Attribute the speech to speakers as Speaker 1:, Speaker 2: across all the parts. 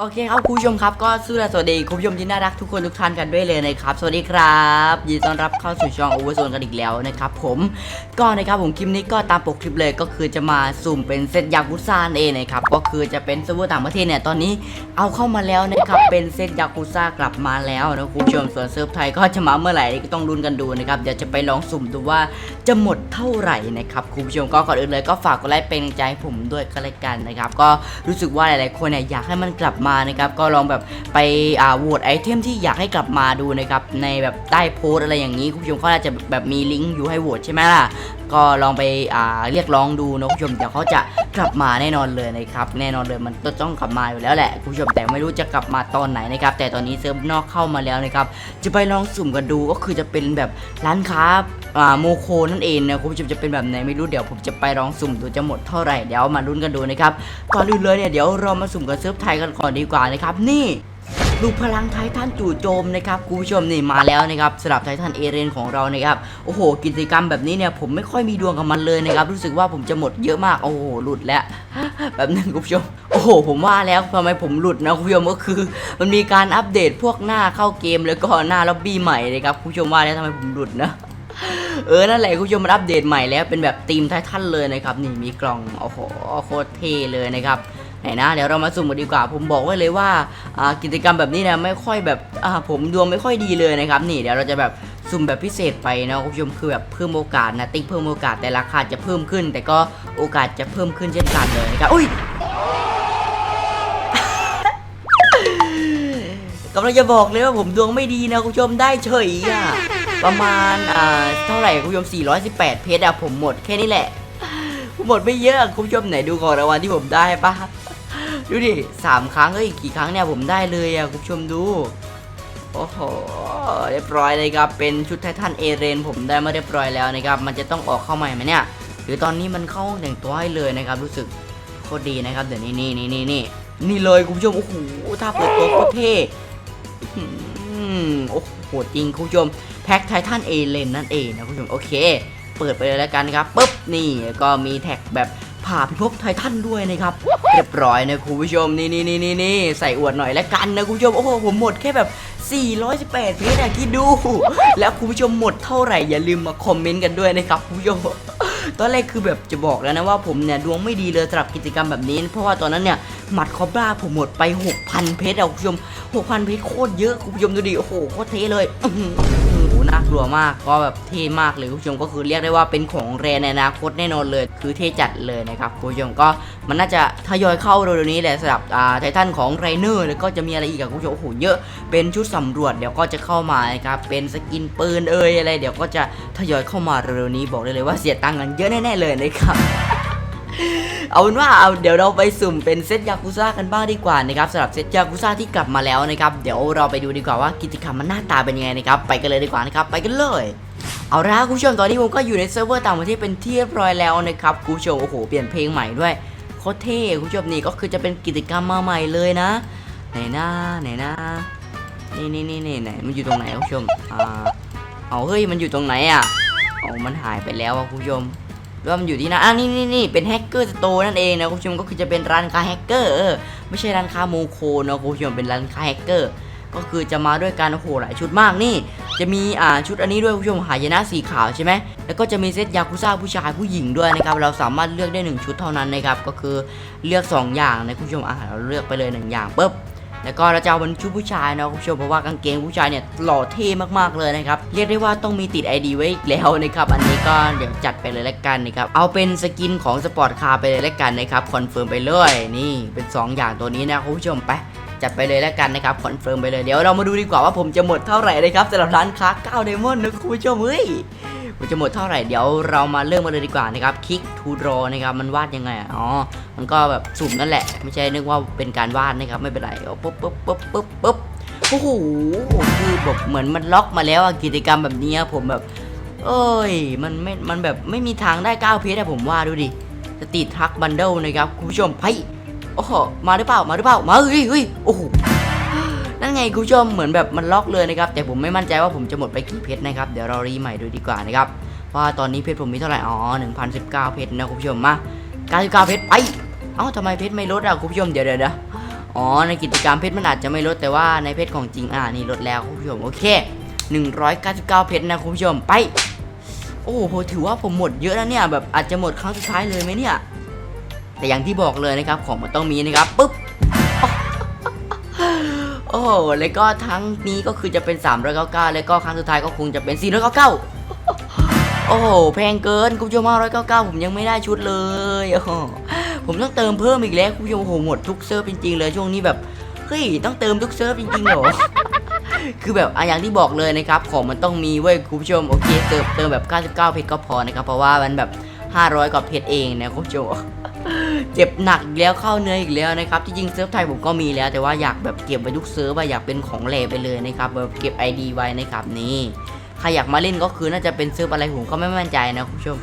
Speaker 1: โอเคครับคุณผู้ชมครับก็สู้สวัสดีคุณผู้ชมที่น่ารักทุกคนทุกท่านกันด้วยเลยนะครับ สวัสดีครับยินดีต้อนรับเข้าสู่ช่องโอเวอร์โซนกันอีกแล้วนะครับผมก็นะครับผมคลิปนี้ก็ตามปกคลิปเลยก็คือจะมาสุ่มเป็นเซตยากุซ่านเองนะครับก็คือจะเป็นเซิร์ฟเวอร์ต่างประเทศเนี่ยตอนนี้เอาเข้ามาแล้วนะครับเป็นเซตยากุซ่ากลับมาแล้วนะคุณผู้ชมส่วนเซิร์ฟไทยก็จะมาเมื่อไหร่ก็ต้องลุ้นกันดูนะครับเดี๋ยวจะไปลองสุ่มดูว่า จะหมดเท่าไหร่นะครับคุณผู้ชมก็ก่อนอื่นเลยก็ฝากกดไลค์เป็นกำใจให้ผมด้วยก็แล้วกันนะครับก็รู้สึกว่าหลายๆคนเนี่ยอยากให้มันกลับมานะครับก็ลองแบบไปอ่าโหวตไอเทมที่อยากให้กลับมาดูนะครับในแบบใต้โพสต์อะไรอย่างนี้คุณผู้ชมเขาอาจจะแบบมีลิงก์อยู่ให้โหวตใช่ไหมล่ะก็ลองไปอ่าเรียกร้องดูนะคุณผู้ชมเดี๋ยวเขาจะกลับมาแน่นอนเลยนะครับแน่นอนเลยมันต้องกลับมาอยู่แล้วแหละคุณผู้ชมแต่ไม่รู้จะกลับมาตอนไหนนะครับแต่ตอนนี้เซิร์ฟนอกเข้ามาแล้วนะครับจะไปลองสุ่มกันดูก็คือจะเป็นแบบร้านค้าอ่าโมโคนั่นเองนะคุณผู้ชมจะเป็นแบบไหนไม่รู้เดี๋ยวผมจะไปลองสุ่มดูจะหมดเท่าไหร่เดี๋ยวมาลุ้นกันดูนะครับก่อนอื่นเลยเนี่ยเดี๋ยวเรามาสุ่มกันเซิร์ฟไทยกันก่อนดีกว่านะครับนี่ลูกพลังไททันจู่โจมนะครับคุณผู้ชมนี่มาแล้วนะครับสำหรับไททันเอเรนของเรานะครับโอ้โห กิจกรรมแบบนี้เนี่ยผมไม่ค่อยมีดวงกับมันเลยนะครับรู้สึกว่าผมจะหมดเยอะมากโอ้โหหลุดแล้วแบบนึงคุณผู้ชมโอ้โห ผมว่าแล้วทำไมผมหลุดนะคุณผู้ชมก็คือ มันมีการอัปเดตพวกหน้าเข้าเกมแล้วก็หน้าล็อบบี้ใหม่นะครับคุณผู้ชมว่าแล้วทำไมผมหลุดนะ เออ นั่นแหละคุณผู้ชมมันอัปเดตใหม่แล้วเป็นแบบทีมไททันเลยนะครับ นี่มีกล่องโอ้โหโคตรเท่เลยนะครับไหนนะเดี๋ยวเรามาสุ่มกันดีกว่า ผมบอกไว้เลยว่ากิจกรรมแบบนี้นะไม่ค่อยแบบผมดวงไม่ค่อยดีเลยนะครับ นี่เดี๋ยวเราจะแบบสุ่มแบบพิเศษไปนะคุณผู้ชมคือแบบเพิ่มโอกาสนะติ๊กเพิ่มโอกาสแต่ราคาจะเพิ่มขึ้น แต่ก็โอกาสจะเพิ่มขึ้นเช่นกันเลยนะครับอุ้ยกำลังจะบอกเลยว่าผมดวงไม่ดีนะคุณผู้ชมได้เฉยอะ ประมาณอ่าเท่าไหร่คุณผู้ชม 418 เพชรอะผมหมดแค่นี้แหละผมหมดไม่เยอะคุณผู้ชมไหนดูของรางวัลที่ผมได้ปะดูดิสามครั้งเอ้ยกี่ครั้งเนี่ยผมได้เลยอะคุณผู้ชมดูโอ้โหเรียบร้อยเลยครับเป็นชุดไททันเอเรนผมได้มาเรียบร้อยแล้วนะครับมันจะต้องออกเข้าใหม่ไหมเนี่ยหรือตอนนี้มันเข้าห้องแต่งตัวให้เลยนะครับรู้สึกโคตรดีนะครับเดี๋ยวนี้นี่นี่นี่นี่นี่เลยคุณผู้ชมโอ้โหถ้าเปิดตัวโคตรเท่โอ้โหจริงคุณผู้ชม แพ็คไททันเอเลนนั่นเองนะคุณผู้ชมโอเค เปิดไปเลยแล้วกันครับปุ๊บนี่ก็มีแท็กแบบผ่าพิภพไททันด้วยนะครับเรียบร้อยนะคุณผู้ชมนี่นี่นี่นี่นี่ใส่อวดหน่อยแล้วกันนะคุณผู้ชมโอ้โหผมหมดแค่แบบ418เพจอะคิดดู แล้วคุณผู้ชมหมดเท่าไหร่อย่าลืมมาคอมเมนต์กันด้วยนะครับคุณผู้ชมตอนแรกคือแบบจะบอกแล้วนะว่าผมเนี่ยดวงไม่ดีเลยสำหรับกิจกรรมแบบนี้ เพราะว่าตอนนั้นเนี่ยหมัดคอบราผมหมดไป 6,000 เพชรอะคุณผู้ชม 6,000 เพชรโคตรเยอะคุณผู้ชมดูดิโอ้โหโคตรเท่เลย น่ากลัวมากก็แบบเท่มากเลยคุณผู้ชมก็คือเรียกได้ว่าเป็นของแรในอนาคตแน่นอนเลย คือเท่จัดเลยนะครับคุณผู้ชมก็มันน่าจะทยอยเข้าเร็วๆนี้แหละสำหรับอ่าไททันของไรเนอร์แล้วก็จะมีอะไรอีกอะคุณผู้ชมโอ้โหเยอะเป็นชุดสำรวจเดี๋ยวก็จะเข้ามานะครับเป็นสกินปืนเอ่ยอะไร เดี๋ยวก็จะทยอยเข้ามาเร็วๆนี้บอกได้เลยว่าเสียตังค์กันเยอะแน่ๆเลยนะครับ เอาเป็นว่าเอาเดี๋ยวเราไปสุ่มเป็นเซตยากุซ่ากันบ้างดีกว่านะครับสำหรับเซตยากุซ่าที่กลับมาแล้วนะครับเดี๋ยวเราไปดูดีกว่าว่ากิจกรรมมันหน้าตาเป็นยังไงนะครับไปกันเลยดีกว่านะครับไปกันเลยเอาละคุณผู้ชมตอนนี้ผมก็อยู่ในเซิร์ฟเวอร์ต่างประเทศเป็นที่เรียบร้อยแล้วนะครับคุณผู้ชมโอ้โหเปลี่ยนเพลงใหม่ด้วยโคตรเท่คุณผู้ชมนี่ก็คือจะเป็นกิจกรรมมาใหม่เลยนะ ไหนนะไหนนะนี่นี่นี่นี่ไหนมันอยู่ตรงไหนคุณผู้ชมอ่าเอาเฮ้ยมันอยู่ตรงไหนอะเอามันหายไปแล้วอะคุณผู้ชม หรือว่ามันอยู่ที่นั่นอะนี่นี่นี่เป็นแฮกเกอร์สโตร์นั่นเองนะคุณผู้ชมก็คือจะเป็นร้านค้าแฮกเกอร์เออไม่ใช่ร้านค้าโมโคนะคุณผู้ชมเป็นร้านค้าแฮกเกอร์ก็คือจะมาด้วยการโอ้โหหลายชุดมากนี่ จะมีอ่าชุดอันนี้ด้วยคุณผู้ชมหายนะสีขาวใช่ไหมแล้วก็จะมีเซตยากุซ่าผู้ชายผู้หญิงด้วยนะครับเราสามารถเลือกได้หนึ่งชุดเท่านั้นนะครับก็คือเลือกสองอย่างนะคุณผู้ชมอะเราเลือกไปเลยหนึ่งอย่างปุ๊บ แล้วก็เราจะเอาเป็นชุดผู้ชายนะคุณผู้ชมเพราะว่ากางเกงผู้ชายเนี่ยหล่อเท่มากๆเลยนะครับเรียกได้ว่าต้องมีติด ID ไว้อีกแล้วนะครับอันนี้ก็เดี๋ยวจัดไปเลยแล้วกันนะครับเอาเป็นสกินของสปอร์ตคาร์ไปเลยแล้วกันนะครับคอนเฟิร์มไปเลยนี่เป็น 2 อย่างตัวนี้นะคุณผู้ชมไปจัดไปเลยแล้วกันนะครับคอนเฟิร์มไปเลยเดี๋ยวเรามาดูดีกว่าว่าผมจะหมดเท่าไหร่นะครับสำหรับร้านค้า9ไดมอนด์นะคุณผู้ชมเฮ้ย มันจะหมดเท่าไหร่เดี๋ยวเรามาเริ่มกันเลยดีกว่านะครับคลิกทูดรอนะครับมันวาดยังไงอ๋อมันก็แบบสุ่มนั่นแหละ ไม่ใช่นึกว่าเป็นการวาดนะครับไม่เป็นไรปุ๊บปุ๊บปุ๊บปุ๊บปุ๊บโอ้โหคือแบบเหมือนมันล็อกมาแล้วกิจกรรมแบบนี้ผมแบบ เอ้ยมันไม่มันแบบไม่มีทางได้9เพชรอะผมว่าดูดิสตรีททักบันเดิลนะครับคุณผู้ชมไปโอ้โหมาหรือเปล่ามาหรือเปล่ามาเฮ้ยเฮ้ยโอ้โห นั่นไงคุณผู้ชมเหมือนแบบมันล็อกเลยนะครับแต่ผมไม่มั่นใจว่าผมจะหมดไปกี่เพชรนะครับเดี๋ยวเรารีใหม่ดูดีกว่านะครับว่าตอนนี้เพชรผมมีเท่าไหร่อ๋อ1019 เพชรนะคุณผู้ชมมา99เพชรไปเอ้าทำไมเพชรไม่ลดอะคุณผู้ชมเดี๋ยวเดี๋ยวเดี๋ยวอ๋อในกิจกรรมเพชรมันอาจจะไม่ลดแต่ว่าในเพชรของจริงอ่านี่ลดแล้วคุณผู้ชมโอเค 199 เพชรนะคุณผู้ชมไป โอ้โหถือว่าผมหมดเยอะแล้วเนี่ยแบบอาจจะหมดครั้งสุดท้ายเลยไหมเนี่ย แต่อย่างที่บอกเลยนะครับของมันต้องมีนะครับปุ๊บ โอ้แล้วก็ทั้งนี้ก็คือจะเป็น399แล้วก็ครั้งสุดท้ายก็คงจะเป็น499โอ้โหแพงเกินคุณผู้ชม599ผมยังไม่ได้ชุดเลยโอ้โหผมต้องเติมเพิ่มอีกแล้วคุณผู้ชมโอ้โหหมดทุกเซิร์ฟจริงๆเลยช่วงนี้แบบเฮ้ยต้องเติมทุกเซิร์ฟจริงๆเหรอคือแบบอะอย่างที่บอกเลยนะครับของมันต้องมีเว้ยคุณผู้ชมโอเคเติมเติมแบบ 99 เพชรก็พอนะครับเพราะว่ามันแบบ 500กว่าเพชรเองนะคุณผู้ชม เจ็บหนักอีกแล้วเข้าเนื้ออีกแล้วนะครับที่จริงเซิร์ฟไทยผมก็มีแล้ว แต่ว่าอยากแบบเก็บไว้ทุกเซิร์ฟอะอยากเป็นของแหลไปเลยนะครับแบบเก็บ ID ไว้นะครับนี่ใครอยากมาเล่นก็คือน่าจะเป็นเซิร์ฟอะไรผมก็ไม่มั่นใจนะคุณผู้ชม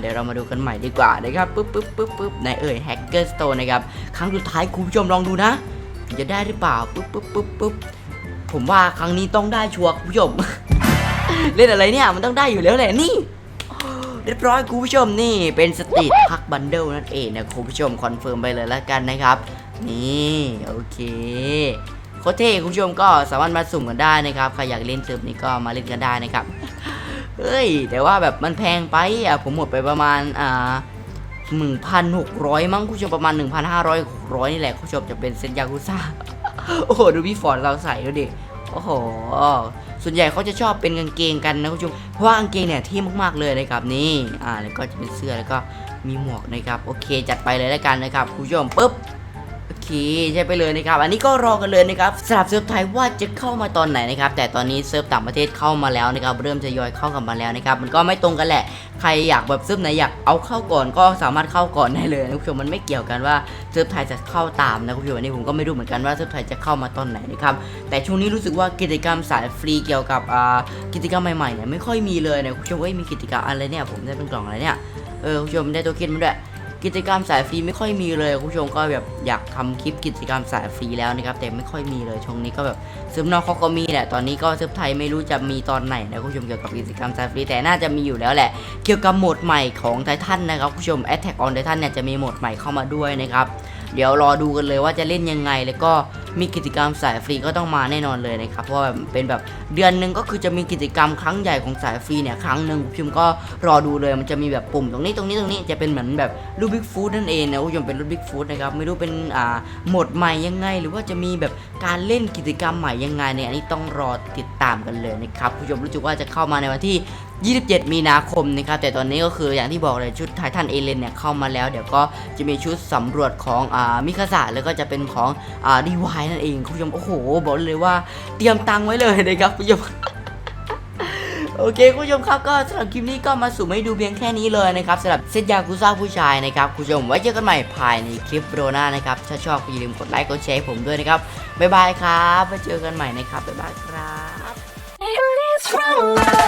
Speaker 1: เดี๋ยวเรามาดูกันใหม่ดีกว่านะครับปึ๊บปึ๊บปึ๊บปึ๊บไหนเอ่ยแฮกเกอร์สโตนนะครับครั้งสุดท้ายคุณผู้ชมลองดูนะ จะได้หรือเปล่าปึ๊บปึ๊บปึ๊บปึ๊บผมว่าครั้งนี้ต้องได้ชัวร์คุณผู้ชม เล่นอะไรเนี่ยมันต้องได้อยู่แล้วแหละนี่ เรียบร้อยคุณผู้ชมนี่เป็นสตรีทพักบันเดิลนั่นเองนะคุณผู้ชมคอนเฟิร์มไปเลยแล้วกันนะครับ นี่โอเคโคเท่คุณผู้ชมก็สามารถมาสุ่มกันได้นะครับใครอยากเล่นเซิร์ฟนี้ก็มาเล่นกันได้นะครับเฮ้ยแต่ว่าแบบมันแพงไปอะผมหมดไปประมาณอ่าหนึ่งพันหกร้อยมั้งคุณผู้ชมประมาณ1,500 600นี่แหละคุณผู้ชมจะเป็นเซนยากุซ่าโอ้โหดูพี่ฟอร์ดเราใส่ดูดิโอ้โห ส่วนใหญ่เขาจะชอบเป็นกางเกงกันนะคุณผู้ชมเพราะว่ากางเกงเนี่ยเที่มากๆเลยนะครับนี่อ่าแล้วก็จะเป็นเสื้อแล้วก็มีหมวกนะครับโอเค จัดไปเลยแล้วกันนะครับคุณผู้ชมปุ๊บ ใช่ไปเลยนะครับ อันนี้ก็รอกันเลยนะครับสำหรับเซิร์ฟไทยว่าจะเข้ามาตอนไหนนะครับ แต่ตอนนี้เซิร์ฟต่างประเทศเข้ามาแล้วนะครับ เริ่มทยอยเข้ากันมาแล้วนะครับ มันก็ไม่ตรงกันแหละ ใครอยากแบบเซิร์ฟไหนอยากเอาเข้าก่อนก็สามารถเข้าก่อนได้เลยนะคุณผู้ชมมันไม่เกี่ยวกันว่าเซิร์ฟไทยจะเข้าตามนะคุณผู้ชมอันนี้ผมก็ไม่รู้เหมือนกันว่าเซิร์ฟไทยจะเข้ามาตอนไหนนะครับแต่ช่วงนี้รู้สึกว่ากิจกรรมสายฟรีเกี่ยวกับอ่ากิจกรรมใหม่ๆเนี่ยไม่ค่อยมีเลยนะคุณผู้ชมว่ามีกิจกรรมอะไรเนี่ยผมได้เป็นกล่องอะไรเนี่ยเออคุณผู้ชมได้ตัวคิดมาด้วย กิจกรรมสายฟรีไม่ค่อยมีเลยคุณผู้ชมก็แบบอยากทำคลิปกิจกรรมสายฟรีแล้วนะครับแต่ไม่ค่อยมีเลยช่วงนี้ก็แบบซึมนอกเขาก็มีแหละตอนนี้ก็ซึมไทยไม่รู้จะมีตอนไหนนะคุณผู้ชมเกี่ยวกับกิจกรรมสายฟรีแต่น่าจะมีอยู่แล้วแหละ เกี่ยวกับโหมดใหม่ของไททันนะครับคุณผู้ชม Attack on Titan เนี่ยจะมีโหมดใหม่เข้ามาด้วยนะครับ เดี๋ยวรอดูกันเลยว่าจะเล่นยังไง แล้วก็มีกิจกรรมสายฟรีก็ต้องมาแน่นอนเลยนะครับ เพราะแบบเป็นแบบเดือนหนึ่งก็คือจะมีกิจกรรมครั้งใหญ่ของสายฟรีเนี่ยครั้งหนึ่งคุณผู้ชมก็รอดูเลยมันจะมีแบบปุ่มตรงนี้ตรงนี้ตรงนี้จะเป็นเหมือนแบบรูบิกฟูดนั่นเองนะคุณผู้ชมเป็นรูบิกฟูดนะครับไม่รู้เป็นอ่าหมดใหม่ยังไง หรือว่าจะมีแบบการเล่นกิจกรรมใหม่ยังไงเนี่ยอันนี้ต้องรอติดตามกันเลยนะครับคุณผู้ชมรู้สึกว่าจะเข้ามาในวันที่ 27 มีนาคมนะครับแต่ตอนนี้ก็คืออย่างที่บอกเลยชุดไททันเอเลนเนี่ยเข้ามาแล้ว เดี๋ยวก็จะมีชุดสำรวจของอ่ามิคาสะแล้วก็จะเป็นของอ่าดีวายนั่นเองคุณผู้ชมโอ้โหบอกเลยว่าเตรียมตังไว้เลยนะครับคุณผู้ชมโอเคคุณผู้ชมครับก็สำหรับคลิปนี้ก็มาสู่ให้ดูเพียงแค่นี้เลยนะครับสำหรับเซตยากุซ่าผู้ชายนะครับคุณผู้ชมไว้เจอกันใหม่ภายในคลิปโรน่านะครับถ้าชอบอย่าลืมกดไลค์กดแชร์ผมด้วยนะครับบ๊ายบายครับไว้เจอกันใหม่นะครับบ๊ายบายครับ
Speaker 2: What's wrong, love?